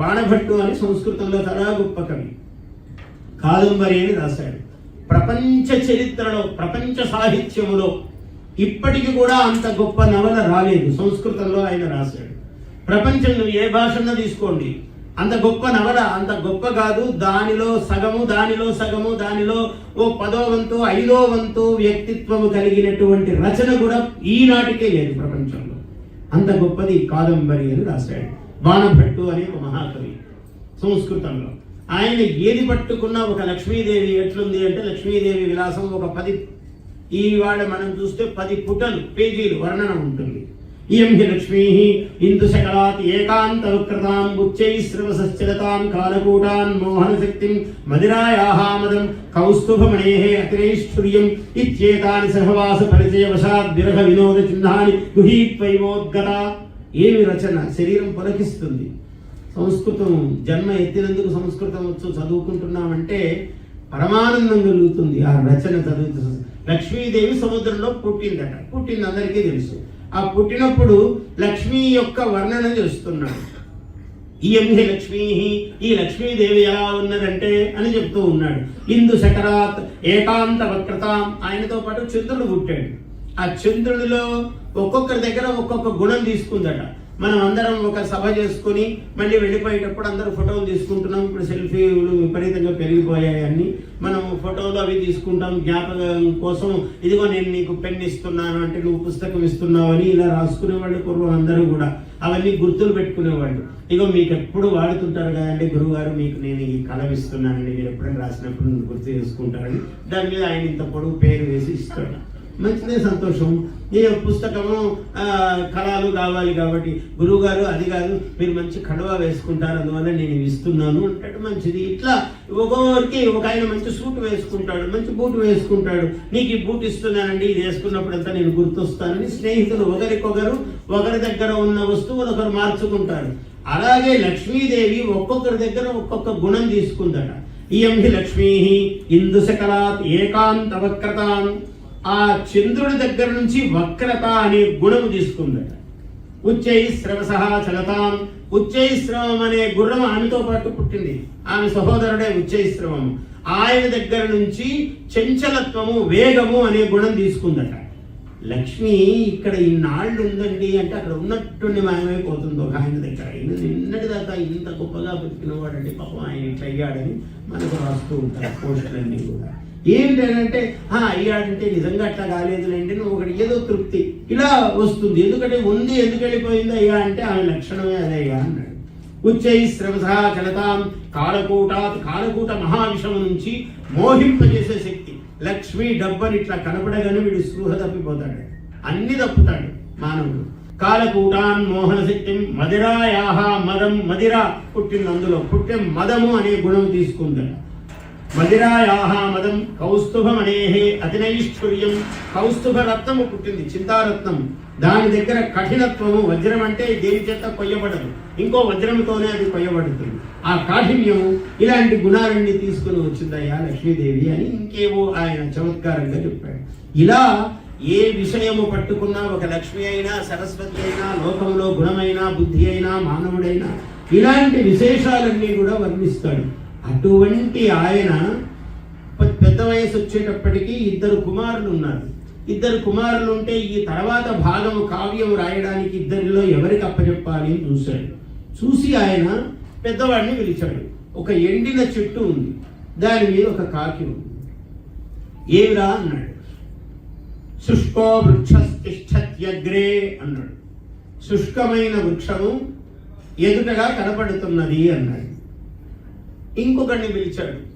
బాణభట్టు అని సంస్కృతంలో చాలా గొప్ప కవి. కాదంబరి అని రాశాడు. ప్రపంచ చరిత్రలో ప్రపంచ సాహిత్యములో ఇప్పటికి కూడా అంత గొప్ప నవల రాలేదు. సంస్కృతంలో ఆయన రాశాడు. ప్రపంచంలో ఏ భాషను తీసుకోండి. అంత గొప్ప నవల అంత గొప్ప కాదు. దానిలో సగము దానిలో సగము దానిలో ఓ పదో వంతు ఐదో వంతు వ్యక్తిత్వము కలిగినటువంటి రచన కూడా ఈనాటికే లేదు ప్రపంచంలో. అంత గొప్పది కాదంబరి అని రాశాడు. బాణభట్టు అనే ఒక మహాకవి సంస్కృతంలో. ఆయన ఏది పట్టుకున్నా ఒక లక్ష్మీదేవి ఎట్లుంది అంటే లక్ష్మీదేవి విలాసం ఒక పది ఈవాడ మనం చూస్తే పది పుటలు పేజీలు వర్ణన ఉంటుంది. ఇయం హి లక్ష్మీ ఇందు సకలాత్ ఏకాంత విక్రతాం ఉచ్చైశ్రవసశ్చలతాం కాలకూటాన్ మోహన శక్తిం మదిరాయాహామదం కౌస్తుభమణేహే అతిరైష్ఠుర్యం ఇత్యేతాని సహవాస పరిచయ వశాద్ విరహ వినోద చిహ్నాని గృహీత్వైవోద్గత ఏమి రచన? శరీరం పులకిస్తుంది. సంస్కృతం జన్మ ఎత్తినందుకు సంస్కృతం వచ్చు చదువుకుంటున్నామంటే పరమానందం కలుగుతుంది. ఆ రచన చదువుతూ లక్ష్మీదేవి సముద్రంలో పుట్టిందట. పుట్టింది అందరికీ తెలుసు. ఆ పుట్టినప్పుడు లక్ష్మీ యొక్క వర్ణన చేస్తున్నాడు. ఇయం హి లక్ష్మీ ఈ లక్ష్మీదేవి ఎలా ఉన్నదంటే అని చెప్తూ ఉన్నాడు. ఇందు శకరాత్ ఏకాంత వక్రతాం ఆయనతో పాటు చంద్రుడు పుట్టాడు. ఆ చంద్రుడిలో ఒక్కొక్కరి దగ్గర ఒక్కొక్క గుణం తీసుకుందట. మనం అందరం ఒక సభ చేసుకుని మళ్ళీ వెళ్ళిపోయేటప్పుడు అందరూ ఫోటోలు తీసుకుంటున్నాం. ఇప్పుడు సెల్ఫీలు విపరీతంగా పెరిగిపోయాయి అన్ని. మనం ఫోటోలు అవి తీసుకుంటాం. జ్ఞాపకం కోసం ఇదిగో నేను నీకు పెన్ ఇస్తున్నాను అంటే నువ్వు పుస్తకం ఇస్తున్నావు అని ఇలా రాసుకునేవాళ్ళు పూర్వం అందరూ కూడా. అవన్నీ గుర్తులు పెట్టుకునేవాళ్ళు. ఇగో మీకు ఎప్పుడు వాడుతుంటారు కదండి గురువు గారు మీకు నేను ఈ కలం ఇస్తున్నానండి. మీరు ఎప్పుడైనా రాసినప్పుడు గుర్తు చేసుకుంటారని. దాని మీద ఆయన ఇంత పొడుగు పేరు వేసి ఇస్తాడు మంచిదే సంతోషం. ఏ పుస్తకము కళలు కావాలి కాబట్టి గురువు గారు అది కాదు మీరు మంచి కడవ వేసుకుంటారు అందువల్ల నేను ఇస్తున్నాను అంటాడు. మంచిది. ఇట్లా ఒక్కొక్కరికి ఒక ఆయన మంచి సూట్ వేసుకుంటాడు మంచి బూట్ వేసుకుంటాడు. నీకు ఈ బూట్ ఇస్తున్నానండి ఇది వేసుకున్నప్పుడంతా నేను గుర్తొస్తానని స్నేహితులు ఒకరికొకరు ఒకరి దగ్గర ఉన్న వస్తువులు ఒకరు మార్చుకుంటారు. అలాగే లక్ష్మీదేవి ఒక్కొక్కరి దగ్గర ఒక్కొక్క గుణం తీసుకుందట. ఇయం హి లక్ష్మీ ఇందు సకలాత్ ఏకాంత వక్రతాం ఆ చంద్రుడి దగ్గర నుంచి వక్రత అనే గుణము తీసుకుందట. ఉచ్చై శ్రవస చలతాం ఉచ్చైశ్రవం అనే గుర్రం ఆమెతో పాటు పుట్టింది. ఆమె సహోదరుడే ఉచ్చైశ్రవం ఆయన దగ్గర నుంచి చంచలత్వము వేగము అనే గుణం తీసుకుందట. లక్ష్మి ఇక్కడ ఇన్నాళ్ళు ఉందండి అంటే అక్కడ ఉన్నట్టుండి మాయమైపోతుంది. ఒక ఆయన దగ్గర ఆయన నిన్నటి దాకా ఇంత గొప్పగా పుట్టినవాడండి పాపం ఆయన ఇట్లా అయ్యాడని మనకు రాస్తూ ఉంటారు పోస్టులన్నీ కూడా. ఏంటంటే అంటే అయ్యాడంటే నిజంగా అట్లా కాలేదులేండి నువ్వు ఒకటి ఏదో తృప్తి. ఇలా వస్తుంది. ఎందుకంటే ఉంది ఎందుకు వెళ్ళిపోయింది అయ్యా అంటే ఆమె లక్షణమే అదయ్యా అన్నాడు. ఉచ్చై శ్రవసా చలతాం కాలకూటాత్ కాలకూట మహావిషము నుంచి మోహింపజేసే శక్తి. లక్ష్మి డబ్బని ఇట్లా కనపడగానే వీడు స్పృహ తప్పిపోతాడు. అన్ని తప్పుతాడు మానవుడు. కాలకూటాన్ మోహన శక్తి మదిరాయాహ మదం మదిరా పుట్టింది అందులో. పుట్టే మదము అనే గుణం తీసుకుందట. మదిరాయాహ మదం కౌస్తుభమనేహే అతినైశ్వర్యం కౌస్తుభ రత్నము పుట్టింది చింతారత్నం. దాని దగ్గర కఠినత్వము వజ్రం అంటే దేని చేత కొయ్యబడదు. ఇంకో వజ్రంతోనే అది కొయ్యబడుతుంది. ఆ కాఠిన్యము ఇలాంటి గుణాలన్నీ తీసుకుని వచ్చిందయ్యా లక్ష్మీదేవి అని ఇంకేవో ఆయన చమత్కారంగా చెప్పాడు. ఇలా ఏ విషయము పట్టుకున్నా ఒక లక్ష్మి అయినా సరస్వతి అయినా లోకంలో గుణమైనా బుద్ధి అయినా మానవుడైనా ఇలాంటి విశేషాలన్నీ కూడా వర్ణిస్తాడు. అటువంటి ఆయన పెద్ద వయసు వచ్చేటప్పటికి ఇద్దరు కుమారులు ఉన్నారు. ఇద్దరు కుమారులు ఉంటే ఈ తర్వాత భాగం కావ్యం రాయడానికి ఇద్దరిలో ఎవరికి అప్పచెప్పాలి అని చూశాడు. చూసి ఆయన పెద్దవాడిని పిలిచాడు. ఒక ఎండిన చెట్టు ఉంది. దాని మీద ఒక కాకి ఉంది. ఏమిరా అన్నాడు. శుష్కో వృక్షస్తిష్టత్యగ్రే అన్నాడు. శుష్కమైన వృక్షము ఎదుటగా కనపడుతున్నది అన్నాడు. ఇంకొకడిని పిలిచాడు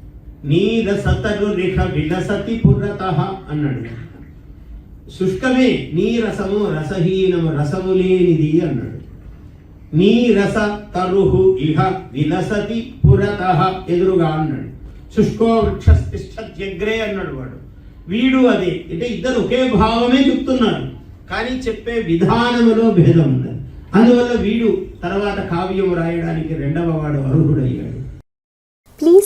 నీరసతరు రిహ విలసతి పురత అన్నాడు. శుష్కమే నీ రసము రసహీనము రసము లేనిది అన్నాడు. నీ రస తరుహు ఇహ విలసతి పురత ఎదురుగా అన్నాడు. శుష్కో వృక్షస్తిష్టత్యగ్రే అన్నాడు వాడు. వీడు అదే అంటే ఇద్దరు ఒకే భావమే చెప్తున్నారు కానీ చెప్పే విధానములో భేదం ఉన్నది. అందువల్ల వీడు తర్వాత కావ్యం రాయడానికి రెండవ వాడు అర్హుడయ్యాడు.